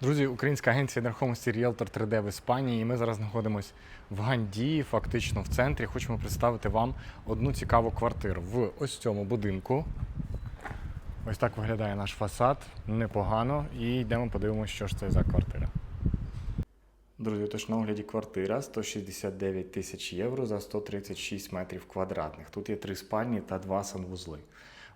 Друзі, українська агенція нерухомості Realtor 3D в Іспанії. І ми зараз знаходимося в Гандії, фактично в центрі. Хочемо представити вам одну цікаву квартиру в ось цьому будинку. Ось так виглядає наш фасад. Непогано. І йдемо подивимося, що ж це за квартира. Друзі, тож на огляді квартира 169 тисяч євро за 136 метрів квадратних. Тут є три спальні та два санвузли.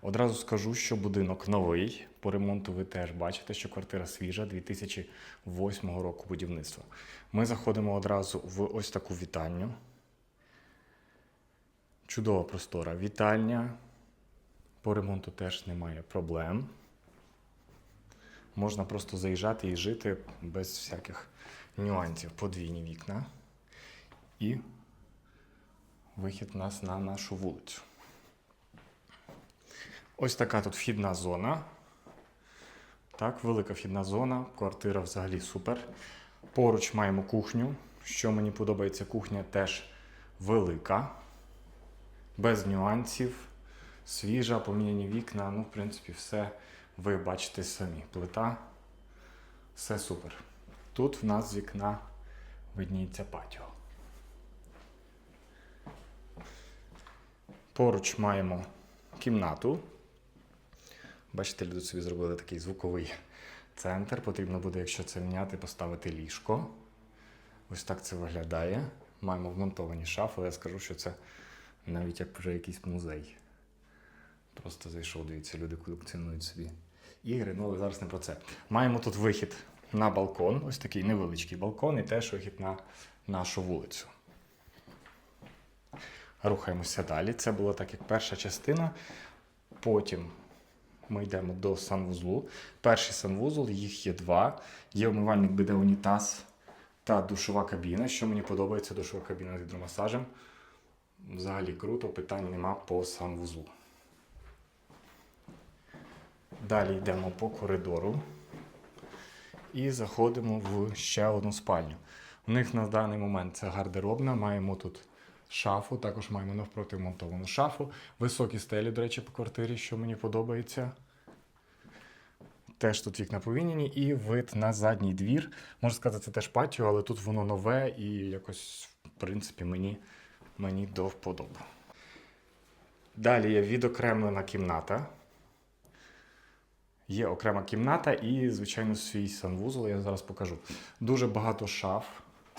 Одразу скажу, що будинок новий. По ремонту ви теж бачите, що квартира свіжа 2008 року будівництва. Ми заходимо одразу в ось таку вітальню. Чудова простора. Вітальня. По ремонту теж немає проблем. Можна просто заїжджати і жити без всяких нюансів. Подвійні вікна. І вихід нас на нашу вулицю. Ось така тут вхідна зона. Так, велика вхідна зона. Квартира взагалі супер. Поруч маємо кухню. Що мені подобається, кухня теж велика, без нюансів, свіжа, поміняні вікна. Ну, в принципі, все ви бачите самі. Плита, все супер. Тут в нас з вікна видніється патіо. Поруч маємо кімнату. Бачите, люди собі зробили такий звуковий центр. Потрібно буде, якщо це міняти, поставити ліжко. Ось так це виглядає. Маємо вмонтовані шафи, але я скажу, що це навіть як вже якийсь музей. Просто зайшов, дивіться, люди колекціонують собі ігри, ну але зараз не про це. Маємо тут вихід на балкон, ось такий невеличкий балкон, і теж вихід на нашу вулицю. Рухаємося далі. Це була так як перша частина. Потім ми йдемо до санвузлу. Перший санвузол, їх є два. Є умивальник біде унітаз та душова кабіна. Що мені подобається, душова кабіна з гідромасажем. Взагалі круто, питань нема по санвузлу. Далі йдемо по коридору і заходимо в ще одну спальню. У них на даний момент це гардеробна. Маємо тут шафу, також маємо навпроти вмонтовану шафу. Високі стелі, до речі, по квартирі, що мені подобається. Теж тут вікна повінені, і вид на задній двір. Можна сказати, це теж патіо, але тут воно нове і якось, в принципі, мені, мені до вподоби. Далі є відокремлена кімната. Є окрема кімната і, звичайно, свій санвузол. Я зараз покажу. Дуже багато шаф,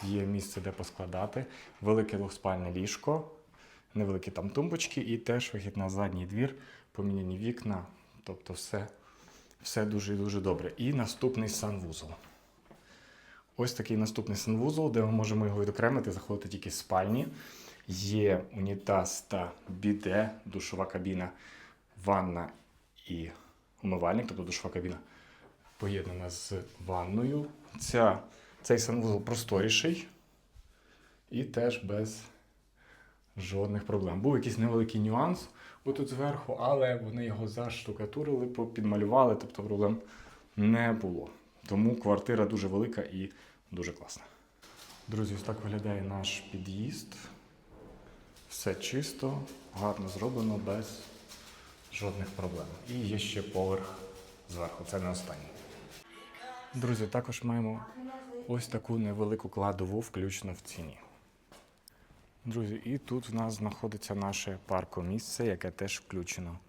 є місце, де поскладати, велике двохспальне ліжко, невеликі там тумбочки, і теж вихід на задній двір, поміняні вікна. Тобто все, все дуже і дуже добре. І наступний санвузол. Ось такий наступний санвузол, де ми можемо його відокремити, заходити тільки з спальні. Є унітаз та біде, душова кабіна, ванна і умивальник, тобто душова кабіна поєднана з ванною. Ця, цей санвузол просторіший і теж без жодних проблем. Був якийсь невеликий нюанс отут зверху, але вони його заштукатурили, підмалювали, тобто проблем не було. Тому квартира дуже велика і дуже класна. Друзі, ось так виглядає наш під'їзд. Все чисто, гарно зроблено, без жодних проблем. І є ще поверх зверху, це не останній. Друзі, також маємо ось таку невелику кладову, включно в ціні. Друзі, і тут в нас знаходиться наше паркомісце, яке теж включено.